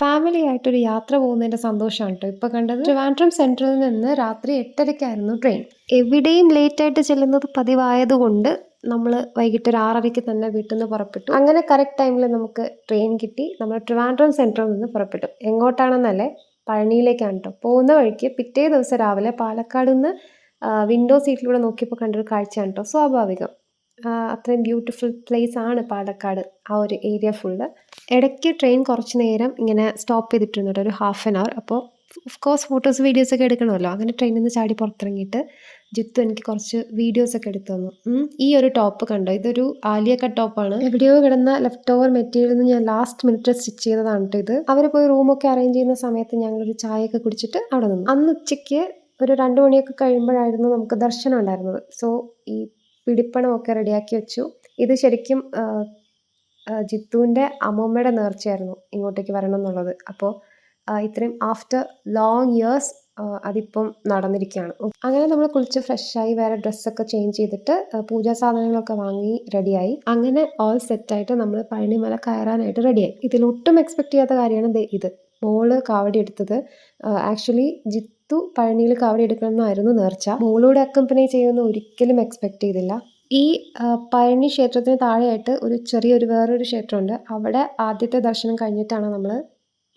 Family ആയിട്ടൊരു യാത്ര പോകുന്നതിന്റെ സന്തോഷമാണ് കേട്ടോ. ഇപ്പോൾ കണ്ടത് ട്രിവാൻഡ്രം സെൻട്രലിൽ നിന്ന് രാത്രി എട്ടരയ്ക്കായിരുന്നു ട്രെയിൻ എവിടെയും ലേറ്റ് ആയിട്ട് ചെല്ലുന്നത് പതിവായതുകൊണ്ട് നമ്മൾ വൈകിട്ട് ഒരു ആറരയ്ക്ക് തന്നെ വീട്ടിൽ നിന്ന് പുറപ്പെട്ടു. അങ്ങനെ കറക്റ്റ് ടൈമിൽ നമുക്ക് ട്രെയിൻ കിട്ടി. നമ്മൾ ട്രിവാൻഡ്രം സെൻട്രലിൽ നിന്ന് പുറപ്പെട്ടു. എങ്ങോട്ടാണെന്നല്ലേ? പഴനിയിലേക്കാണ് കേട്ടോ. പോകുന്ന വഴിക്ക് പിറ്റേ ദിവസം രാവിലെ പാലക്കാട് നിന്ന് വിൻഡോ സീറ്റിലൂടെ നോക്കിയപ്പോൾ കണ്ടൊരു കാഴ്ചയാണ് കേട്ടോ. സ്വാഭാവികം. അത്രയും ബ്യൂട്ടിഫുൾ പ്ലേസ് ആണ് പാലക്കാട്. ആ ഒരു ഏരിയ ഫുള്ള് ഇടയ്ക്ക് ട്രെയിൻ കുറച്ച് നേരം ഇങ്ങനെ സ്റ്റോപ്പ് ചെയ്തിട്ടുണ്ട് ഒരു ഹാഫ് ആൻ അവർ അപ്പോൾ ഓഫ് കോഴ്സ് ഫോട്ടോസ് വീഡിയോസ് ഒക്കെ എടുക്കണമല്ലോ. അങ്ങനെ ട്രെയിനിൽ നിന്ന് ചാടി പുറത്തിറങ്ങിയിട്ട് ജിത്തു എനിക്ക് കുറച്ച് വീഡിയോസ് ഒക്കെ എടുത്തു തന്നു. ഈ ഒരു ടോപ്പ് കണ്ടോ? ഇതൊരു ആലിയ കട്ട് ടോപ്പാണ് എവിടെയോ കിടന്ന ലെഫ്റ്റ് ഓവർ മെറ്റീരിയൽ നിന്ന് ഞാൻ ലാസ്റ്റ് മിനിറ്റ് സ്റ്റിച്ച് ചെയ്തതാണ് ഇത്. അവർ പോയി റൂമൊക്കെ അറേഞ്ച് ചെയ്യുന്ന സമയത്ത് ഞങ്ങളൊരു ചായയൊക്കെ കുടിച്ചിട്ട് അവിടെ നിന്നു. അന്ന് ഉച്ചയ്ക്ക് ഒരു രണ്ട് മണിയൊക്കെ കഴിയുമ്പോഴായിരുന്നു നമുക്ക് ദർശനം ഉണ്ടായിരുന്നത്. സോ ഈ പിടിപ്പണമൊക്കെ റെഡിയാക്കി വെച്ചു. ഇത് ശരിക്കും ജിത്തുവിന്റെ അമ്മൂമ്മയുടെ നേർച്ചയായിരുന്നു ഇങ്ങോട്ടേക്ക് വരണം എന്നുള്ളത് അപ്പോൾ ഇത്രയും ആഫ്റ്റർ ലോങ് ഇയേഴ്സ് അതിപ്പം നടന്നിരിക്കുകയാണ്. അങ്ങനെ നമ്മൾ കുളിച്ച് ഫ്രഷായി വേറെ ഡ്രസ്സൊക്കെ ചേഞ്ച് ചെയ്തിട്ട് പൂജാ സാധനങ്ങളൊക്കെ വാങ്ങി റെഡിയായി. അങ്ങനെ ഓൾ സെറ്റായിട്ട് നമ്മൾ പഴനിമല കയറാനായിട്ട് റെഡിയായി. ഇതിലൊട്ടും എക്സ്പെക്ട് ചെയ്യാത്ത കാര്യമാണ് ഇത്. മോൾ കാവടി എടുത്തത്. ആക്ച്വലി ജിത്തു പഴനിയിൽ കാവടി എടുക്കണമെന്നായിരുന്നു നേർച്ച. മോളൂടെ അക്കമ്പനി ചെയ്യുമെന്ന് ഒരിക്കലും എക്സ്പെക്ട് ചെയ്തില്ല. ഈ പഴനി ക്ഷേത്രത്തിന് താഴെയായിട്ട് ഒരു ചെറിയൊരു വേറൊരു ക്ഷേത്രമുണ്ട്. അവിടെ ആദ്യത്തെ ദർശനം കഴിഞ്ഞിട്ടാണ് നമ്മൾ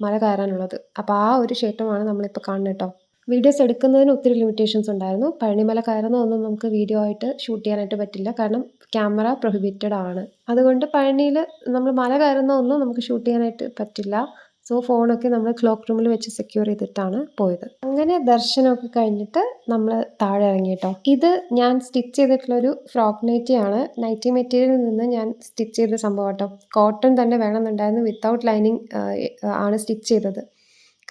മല കയറാനുള്ളത്. അപ്പോൾ ആ ഒരു ക്ഷേത്രമാണ് നമ്മളിപ്പോൾ കാണുന്നത് കേട്ടോ. വീഡിയോസ് എടുക്കുന്നതിന് ഒത്തിരി ലിമിറ്റേഷൻസ് ഉണ്ടായിരുന്നു. പഴനിമല കയറുന്നതൊന്നും നമുക്ക് വീഡിയോ ആയിട്ട് ഷൂട്ട് ചെയ്യാനായിട്ട് പറ്റില്ല. കാരണം ക്യാമറ പ്രൊഹിബിറ്റഡ് ആണ്. അതുകൊണ്ട് പഴനിയിൽ നമ്മൾ മല കയറുന്നതൊന്നും നമുക്ക് ഷൂട്ട് ചെയ്യാനായിട്ട് പറ്റില്ല. സോ ഫോണൊക്കെ നമ്മൾ ക്ലോക്ക് റൂമിൽ വെച്ച് സെക്യൂർ ചെയ്തിട്ടാണ് പോയത്. അങ്ങനെ ദർശനമൊക്കെ കഴിഞ്ഞിട്ട് നമ്മൾ താഴെ ഇറങ്ങി കേട്ടോ ഇത് ഞാൻ സ്റ്റിച്ച് ചെയ്തിട്ടുള്ളൊരു ഫ്രോക്ക് നൈറ്റി ആണ്. നൈറ്റി മെറ്റീരിയലിൽ നിന്ന് ഞാൻ സ്റ്റിച്ച് ചെയ്ത സംഭവം കേട്ടോ കോട്ടൺ തന്നെ വേണമെന്നുണ്ടായിരുന്നു. വിത്തൗട്ട് ലൈനിങ് ആണ് സ്റ്റിച്ച് ചെയ്തത്.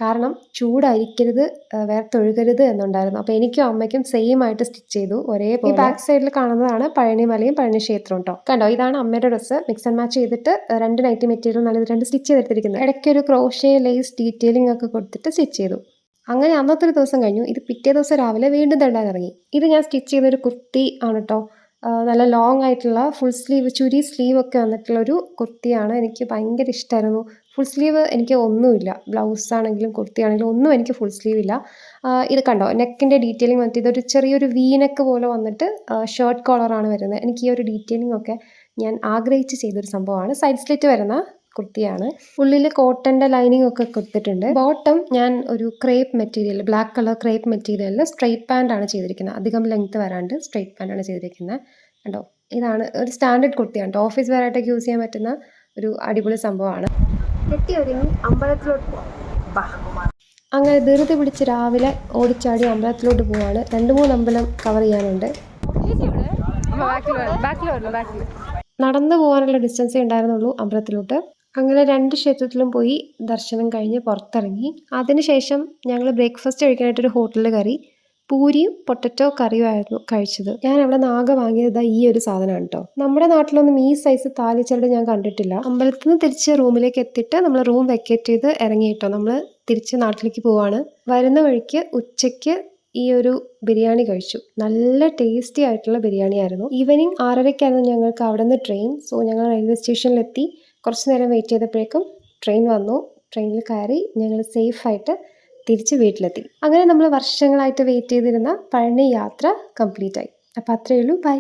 കാരണം ചൂടായിരിക്കരുത് വേർത്തൊഴുകരുത് എന്നുണ്ടായിരുന്നു. അപ്പോൾ എനിക്കും അമ്മയ്ക്കും സെയിം ആയിട്ട് സ്റ്റിച്ച് ചെയ്തു ഒരേ ഈ ബാക്ക് സൈഡിൽ കാണുന്നതാണ് പഴനിമലയും പഴനി ക്ഷേത്രവും കേട്ടോ കണ്ടോ? ഇതാണ് അമ്മയുടെ ഡ്രസ്സ് മിക്സ് ആൻഡ് മാച്ച് ചെയ്തിട്ട് രണ്ട് നൈറ്റി മെറ്റീരിയൽ നല്ല രണ്ട് സ്റ്റിച്ച് ചെയ്തെടുത്തിരിക്കുന്നത്. ഇടയ്ക്ക് ഒരു ക്രോഷേ ലേസ് ഡീറ്റെയിലിംഗ് ഒക്കെ കൊടുത്തിട്ട് സ്റ്റിച്ച് ചെയ്തു. അങ്ങനെ അന്നത്തെ ഒരു ദിവസം കഴിഞ്ഞു. ഇത് പിറ്റേ ദിവസം രാവിലെ വീണ്ടും തണ്ടാൻ ഇറങ്ങി. ഇത് ഞാൻ സ്റ്റിച്ച് ചെയ്തൊരു കുർത്തി ആണ് കേട്ടോ നല്ല ലോങ് ആയിട്ടുള്ള ഫുൾ സ്ലീവ് ചുരി സ്ലീവ് ഒക്കെ വന്നിട്ടുള്ള ഒരു കുർത്തിയാണ്. എനിക്ക് ഭയങ്കര ഇഷ്ടമായിരുന്നു ഫുൾ സ്ലീവ് എനിക്ക് ഒന്നുമില്ല. ബ്ലൗസ് ആണെങ്കിലും കുർത്തി ആണെങ്കിലും ഒന്നും എനിക്ക് ഫുൾ സ്ലീവ് ഇല്ല. ഇത് കണ്ടോ? നെക്കിന്റെ ഡീറ്റെയിലിംഗ് വന്നിട്ട് ഇതൊരു ചെറിയൊരു വീനെക്ക് പോലെ വന്നിട്ട് ഷർട്ട് കോളറാണ് വരുന്നത്. എനിക്ക് ഈ ഒരു ഡീറ്റെയിലിംഗ് ഒക്കെ ഞാൻ ആഗ്രഹിച്ച് ചെയ്തൊരു സംഭവമാണ്. സൈഡ് സ്ലിറ്റ് വരുന്ന കുർത്തിയാണ് ഉള്ളിൽ കോട്ടന്റെ ലൈനിങ് ഒക്കെ കൊടുത്തിട്ടുണ്ട്. ബോട്ടം ഞാൻ ഒരു crepe material black colour crepe മെറ്റീരിയലിൽ സ്ട്രെയിറ്റ് പാന്റ് ആണ് ചെയ്തിരിക്കുന്നത്. അധികം ലെങ്ത് വരാണ്ട് സ്ട്രെയിറ്റ് പാന്റ് ആണ് ചെയ്തിരിക്കുന്നത്. കണ്ടോ? ഇതാണ് ഒരു സ്റ്റാൻഡേർഡ് കുർത്തിയാണ് ഓഫീസ് വെയർ ആയിട്ടൊക്കെ യൂസ് ചെയ്യാൻ പറ്റുന്ന ഒരു അടിപൊളി സംഭവമാണ്. കെട്ടി ഒരുങ്ങി അമ്പലത്തിലോട്ട് അങ്ങനെ ധൃതി പിടിച്ച് രാവിലെ ഓടിച്ചാടി അമ്പലത്തിലോട്ട് പോവാണ്. രണ്ട് മൂന്ന് അമ്പലം കവർ ചെയ്യാനുണ്ട്. നടന്നു പോകാനുള്ള ഡിസ്റ്റൻസേ ഉണ്ടായിരുന്നുള്ളൂ അമ്പലത്തിലോട്ട്. അങ്ങനെ രണ്ട് ക്ഷേത്രത്തിലും പോയി ദർശനം കഴിഞ്ഞ് പുറത്തിറങ്ങി. അതിനുശേഷം ഞങ്ങൾ ബ്രേക്ക്ഫാസ്റ്റ് കഴിക്കാനായിട്ട് ഒരു ഹോട്ടലിൽ കയറി. പൂരിയും പൊട്ടറ്റോ കറിയും ആയിരുന്നു കഴിച്ചത്. ഞാൻ അവിടെ നിന്ന് ആകെ വാങ്ങിയത് ഈ ഒരു സാധനമാണ് കേട്ടോ നമ്മുടെ നാട്ടിലൊന്നും ഈ സൈസ് താലിച്ചരട് ഞാൻ കണ്ടിട്ടില്ല. അമ്പലത്തിൽ നിന്ന് തിരിച്ച് റൂമിലേക്ക് എത്തിയിട്ട് നമ്മൾ റൂം വെക്കേറ്റ് ചെയ്ത് ഇറങ്ങി കേട്ടോ നമ്മൾ തിരിച്ച് നാട്ടിലേക്ക് പോവാണ്. വരുന്ന വഴിക്ക് ഉച്ചയ്ക്ക് ഈ ഒരു ബിരിയാണി കഴിച്ചു. നല്ല ടേസ്റ്റി ആയിട്ടുള്ള ബിരിയാണി ആയിരുന്നു. ഈവനിങ് ആറരയ്ക്കായിരുന്നു ഞങ്ങൾക്ക് അവിടെ നിന്ന് ട്രെയിൻ സോ ഞങ്ങൾ റെയിൽവേ സ്റ്റേഷനിലെത്തി കുറച്ച് നേരം വെയിറ്റ് ചെയ്തപ്പോഴേക്കും ട്രെയിൻ വന്നു. ട്രെയിനിൽ കയറി ഞങ്ങൾ സേഫായിട്ട് തിരിച്ച് വീട്ടിലെത്തി. അങ്ങനെ നമ്മൾ വർഷങ്ങളായിട്ട് വെയിറ്റ് ചെയ്തിരുന്ന പഴനി യാത്ര കംപ്ലീറ്റ് ആയി. അപ്പോൾ അത്രയേ ഉള്ളൂ. ബൈ